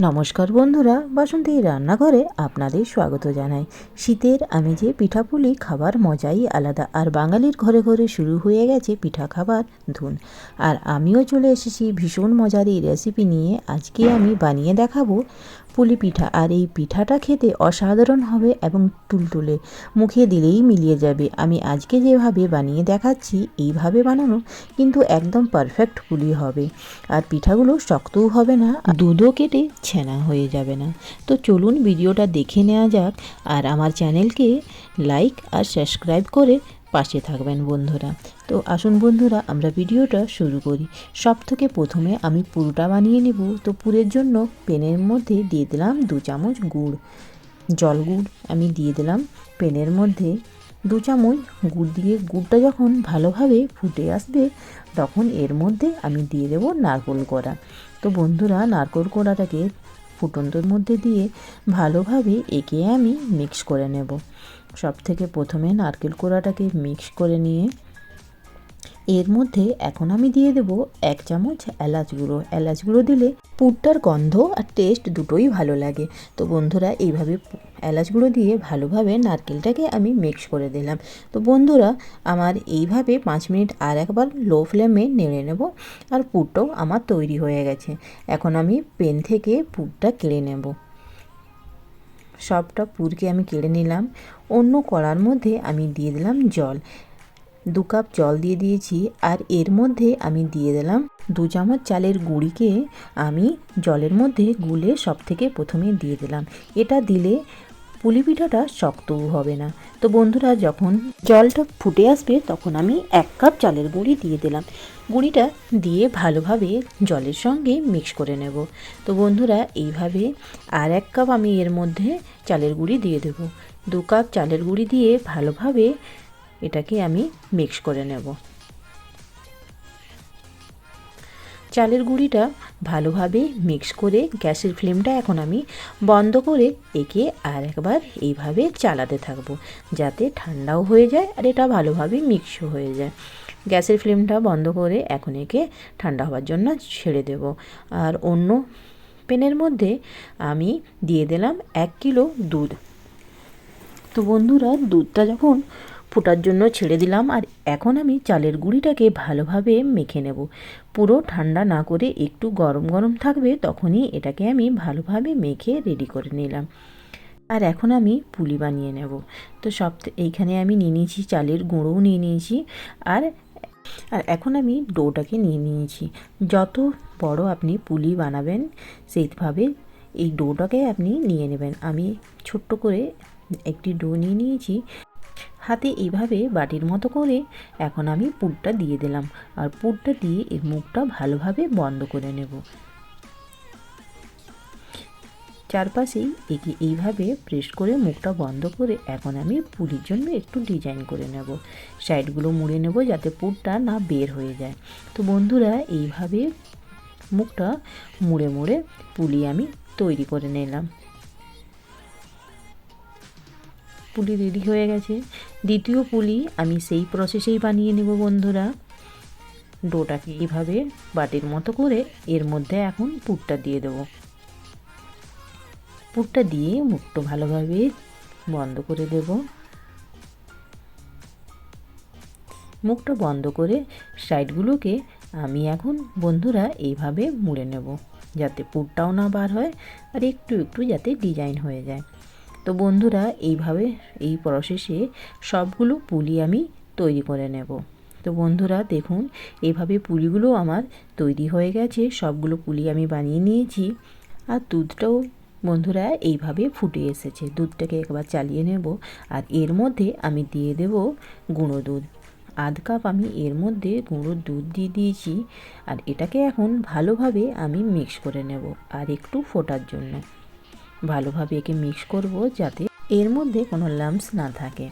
নমস্কার বন্ধুরা, বাসন্তী রান্নাঘরে আপনাদের স্বাগত জানাই। শীতের আমি যে পিঠাপুলি খাবার মজাই আলাদা, আর বাঙালির ঘরে ঘরে শুরু হয়ে গেছে পিঠা খাবার ধুন। আর আমিও চলে এসেছি ভীষণ মজার এই রেসিপি নিয়ে। আজকে আমি বানিয়ে দেখাবো পুলি পিঠা, আর এই পিঠাটা খেতে অসাধারণ হবে এবং টুলটুলে মুখে দিলেই মিলিয়ে যাবে। আমি আজকে যেভাবে বানিয়ে দেখাচ্ছি, এইভাবে বানানো কিন্তু একদম পারফেক্ট পুলি হবে। আর পিঠাগুলো শক্তও হবে না দুধও কেটে ছেনা হয়ে যাবে না। তো চলুন ভিডিওটা দেখে নেওয়া যাক, আর আমার চ্যানেলকে লাইক আর সাবস্ক্রাইব করে পাশে থাকবেন বন্ধুরা। তো আসুন বন্ধুরা, আমরা ভিডিওটা শুরু করি। সব থেকে প্রথমে আমি পুরোটা বানিয়ে নেব। তো পুরের জন্য পেনের মধ্যে দিয়ে দিলাম দু চামচ গুড়। জল গুড় আমি দিয়ে দিলাম পেনের মধ্যে। দু চামচ গুড় দিয়ে গুড়টা যখন ভালোভাবে ফুটে আসবে, তখন এর মধ্যে আমি দিয়ে দেব নারকোল কোড়া। তো বন্ধুরা, নারকোল কোড়াটাকে ফুটন্তর মধ্যে দিয়ে ভালোভাবে একে আমি মিক্স করে নেব। সব থেকে প্রথমে নারকেল কোড়াটাকে মিক্স করে নিয়ে এর মধ্যে এখন আমি দিয়ে দেব এক চামচ এলাচ গুঁড়ো। এলাচ গুঁড়ো দিলে পুরটার গন্ধ আর টেস্ট দুটোই ভালো লাগে। তো বন্ধুরা, এইভাবে এলাচ গুঁড়ো দিয়ে ভালোভাবে নারকেলটাকে আমি মিক্স করে দিলাম। তো বন্ধুরা, আমার এইভাবে পাঁচ মিনিট আর একবার লো ফ্লেমে নেড়ে নেব আর পুরটাও আমার তৈরি হয়ে গেছে। এখন আমি পেন থেকে পুরটা কেড়ে নেব। সবটা পুরকে আমি কেড়ে নিলাম। অন্য কড়ার মধ্যে আমি দিয়ে দিলাম জল। দু কাপ জল দিয়ে দিয়েছি আর এর মধ্যে আমি দিয়ে দিলাম দু চামচ চালের গুঁড়িকে আমি জলের মধ্যে গুলে সব থেকে প্রথমে দিয়ে দিলাম। এটা দিলে পুলি পিঠাটা শক্তও হবে না। তো বন্ধুরা, যখন জলটা ফুটে আসবে, তখন আমি এক কাপ চালের গুঁড়ি দিয়ে দিলাম। গুঁড়িটা দিয়ে ভালোভাবে জলের সঙ্গে মিক্স করে নেব। তো বন্ধুরা, এইভাবে আর এক কাপ আমি এর মধ্যে চালের গুঁড়ি দিয়ে দেব। দু কাপ চালের গুঁড়ি দিয়ে ভালোভাবে এটাকে আমি মিক্স করে নেব। চালের গুঁড়িটা ভালোভাবে মিক্স করে গ্যাসের ফ্লেমটা এখন আমি বন্ধ করে একে আর একবার এইভাবে চালাতে থাকব, যাতে ঠান্ডাও হয়ে যায় আর এটা ভালোভাবে মিক্সও হয়ে যায়। গ্যাসের ফ্লেমটা বন্ধ করে এখন একে ঠান্ডা হওয়ার জন্য ছেড়ে দেব। আর অন্য পেনের মধ্যে আমি দিয়ে দিলাম এক কিলো দুধ। তো বন্ধুরা, দুধটা যখন ফোটার জন্য ছেড়ে দিলাম আর এখন আমি চালের গুঁড়িটাকে ভালোভাবে মেখে নেব। পুরো ঠান্ডা না করে একটু গরম গরম থাকবে তখনই এটাকে আমি ভালোভাবে মেখে রেডি করে নিলাম। আর এখন আমি পুলি বানিয়ে নেব। তো সব এইখানে আমি নিয়ে নিয়েছি চালের গুঁড়োও নিয়ে নিয়েছি আর আর এখন আমি ডোটাকে নিয়ে নিয়েছি। যত বড় আপনি পুলি বানাবেন সেইভাবে এই ডোটাকে আপনি নিয়ে নেবেন। আমি ছোট্ট করে একটি ডো নিয়ে নিয়েছি। হাতে এইভাবে বাটির মতো করে এখন আমি পুরটা দিয়ে দিলাম আর পুরটা দিয়ে এর মুখটা ভালোভাবে বন্ধ করে নেব। চারপাশেই একে এইভাবে প্রেস করে মুখটা বন্ধ করে এখন আমি পুলির জন্য একটু ডিজাইন করে নেব। সাইডগুলো মুড়ে নেব যাতে পুরটা না বের হয়ে যায়। তো বন্ধুরা, এইভাবে মুখটা মুড়ে মুড়ে পুলি আমি তৈরি করে নিলাম। পুলি রেডি হয়ে গেছে। দ্বিতীয় পুলি আমি সেই প্রসেসেই বানিয়ে নেব বন্ধুরা। ডোটাকে এইভাবে বাটির মতো করে এর মধ্যে এখন পুরটা দিয়ে দেবো। পুরটা দিয়ে মুখটা ভালোভাবে বন্ধ করে দেব। মুখটা বন্ধ করে সাইডগুলোকে আমি এখন বন্ধুরা এইভাবে মুড়ে নেব, যাতে পুরটাও না বার হয় আর একটু একটু যাতে ডিজাইন হয়ে যায়। তো বন্ধুরা, এইভাবে এই প্রসেসে সবগুলো পুলি আমি তৈরি করে নেব। তো বন্ধুরা, দেখুন এইভাবে পুলিগুলো আমার তৈরি হয়ে গেছে, সবগুলো পুলি আমি বানিয়ে নিয়েছি। আর দুধটাও বন্ধুরা এইভাবে ফুটে এসেছে, দুধটাকে একবার চালিয়ে নেব। আর এর মধ্যে আমি দিয়ে দেব গুঁড়ো দুধ। আধ কাপ আমি এর মধ্যে গুঁড়ো দুধ দিয়ে দিয়েছি। আর এটাকে এখন ভালোভাবে আমি মিক্স করে নেব, আর একটু ফোটার জন্য। ভালোভাবে একে মিক্স করব যাতে এর মধ্যে কোনো লাম্পস না থাকে।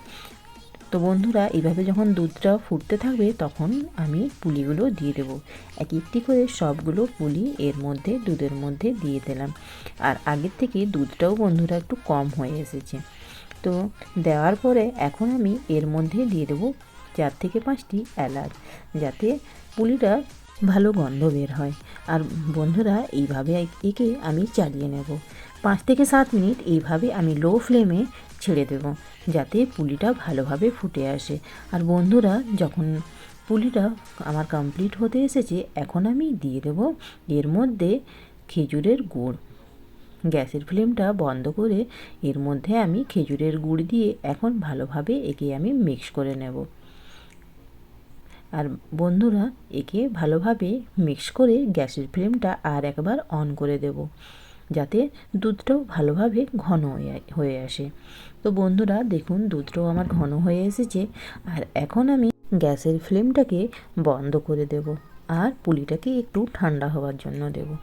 তো বন্ধুরা এইভাবে যখন দুধটা ফুটতে থাকবে, তখন আমি পুলিগুলো দিয়ে দেব। এক একটি করে সবগুলো পুলি এর মধ্যে, দুধের মধ্যে দিয়ে দিলাম। আর আগের থেকে দুধটাও বন্ধুরা একটু কম হয়ে এসেছে। তো দেওয়ার পরে এখন আমি এর মধ্যে দিয়ে দেবো চার থেকে পাঁচটি এলাচ, যাতে পুলিটা ভালো গন্ধ বের হয়। আর বন্ধুরা, এইভাবে একে আমি চালিয়ে নেব। পাঁচ থেকে সাত মিনিট এইভাবে আমি লো ফ্লেমে ছেড়ে দেব, যাতে পুলিটা ভালোভাবে ফুটে আসে। আর বন্ধুরা, যখন পুলিটা আমার কমপ্লিট হতে এসেছে, এখন আমি দিয়ে দেব এর মধ্যে খেজুরের গুড়। গ্যাসের ফ্লেমটা বন্ধ করে এর মধ্যে আমি খেজুরের গুড় দিয়ে এখন ভালোভাবে একে আমি মিক্স করে নেব। আর বন্ধুরা, একে ভালোভাবে মিক্স করে গ্যাসের ফ্লেমটা আর একবার অন করে দেব। যাতে দুধটাও ভালোভাবে ঘন হয়ে আসে। তো বন্ধুরা, দেখুন দুধটাও আমার ঘন হয়ে এসেছে। আর এখন আমি গ্যাসের ফ্লেমটাকে বন্ধ করে দেব। আর পুলিটাকে একটু ঠান্ডা হওয়ার জন্য দেব।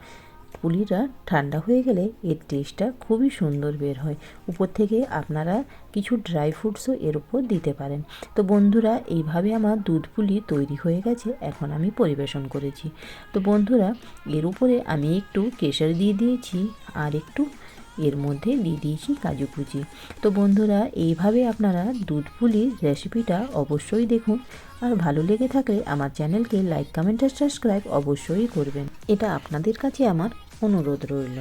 পুলিটা ঠান্ডা হয়ে গেলে এর টেস্টটা খুবই সুন্দর বের হয়। উপর থেকে আপনারা কিছু ড্রাই ফ্রুটসও এর উপর দিতে পারেন। তো বন্ধুরা, এইভাবে আমার দুধ পুলি তৈরি হয়ে গেছে, এখন আমি পরিবেশন করেছি। তো বন্ধুরা, এর উপরে আমি একটু কেশর দিয়ে দিয়েছি, আর একটু এর মধ্যে দিয়ে দিয়েছি কাজু কুচি। তো বন্ধুরা, এইভাবে আপনারা দুধ পুলির রেসিপিটা অবশ্যই দেখুন, আর ভালো লেগে থাকলে আমার চ্যানেলকে লাইক কমেন্ট আর সাবস্ক্রাইব অবশ্যই করবেন। এটা আপনাদের কাছে আমার অনুরোধ রইল।